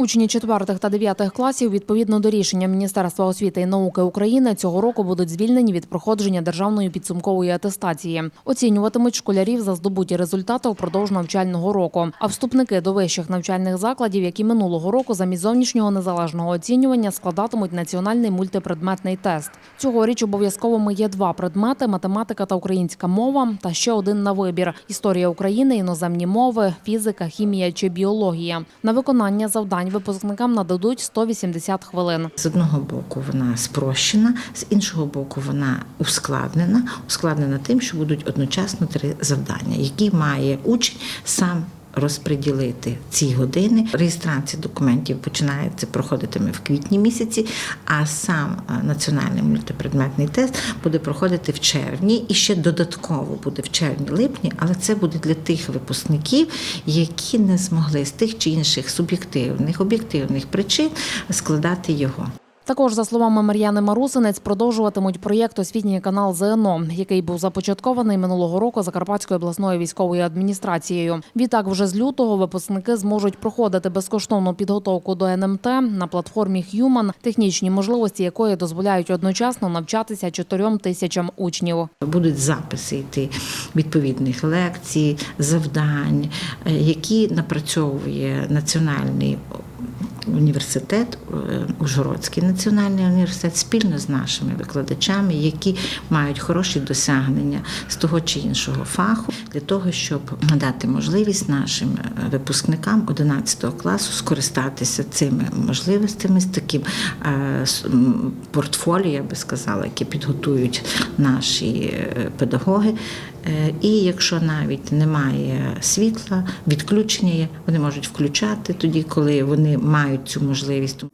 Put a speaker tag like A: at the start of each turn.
A: Учні 4 та 9 класів відповідно до рішення Міністерства освіти і науки України цього року будуть звільнені від проходження державної підсумкової атестації. Оцінюватимуть школярів за здобуті результати впродовж навчального року. А вступники до вищих навчальних закладів, які минулого року замість зовнішнього незалежного оцінювання складатимуть національний мультипредметний тест. Цьогоріч обов'язковими є два предмети: математика та українська мова, та ще один на вибір: історія України, іноземні мови, фізика, хімія чи біологія. На виконання завдань випускникам нададуть 180 хвилин.
B: З одного боку вона спрощена, з іншого боку, вона ускладнена. Ускладнена тим, що будуть одночасно три завдання, які має учень сам. Розподілити ці години. Реєстрація документів починається проходитиме в квітні місяці, а сам е, національний мультипредметний тест буде проходити в червні і ще додатково буде в червні-липні, але це буде для тих випускників, які не змогли з тих чи інших суб'єктивних об'єктивних причин складати його.
A: Також, за словами Мар'яни Марусинець, продовжуватимуть проєкт Освітній канал ЗНО, який був започаткований минулого року Закарпатською обласною військовою адміністрацією. Відтак, вже з лютого випускники зможуть проходити безкоштовну підготовку до НМТ на платформі Human, технічні можливості якої дозволяють одночасно навчатися чотирьом тисячам учнів.
B: Будуть записи йти відповідних лекцій, завдань, е, які напрацьовує національний університет, е, Ужгородський національний університет спільно з нашими викладачами, які мають хороші досягнення з того чи іншого фаху, для того, щоб надати можливість нашим е, випускникам 11 класу скористатися цими можливостями з таким е, портфоліо, я би сказала, яке підготують наші педагоги. Е, І якщо навіть немає світла, відключення є, вони можуть включати тоді, коли вони мають цю можливість.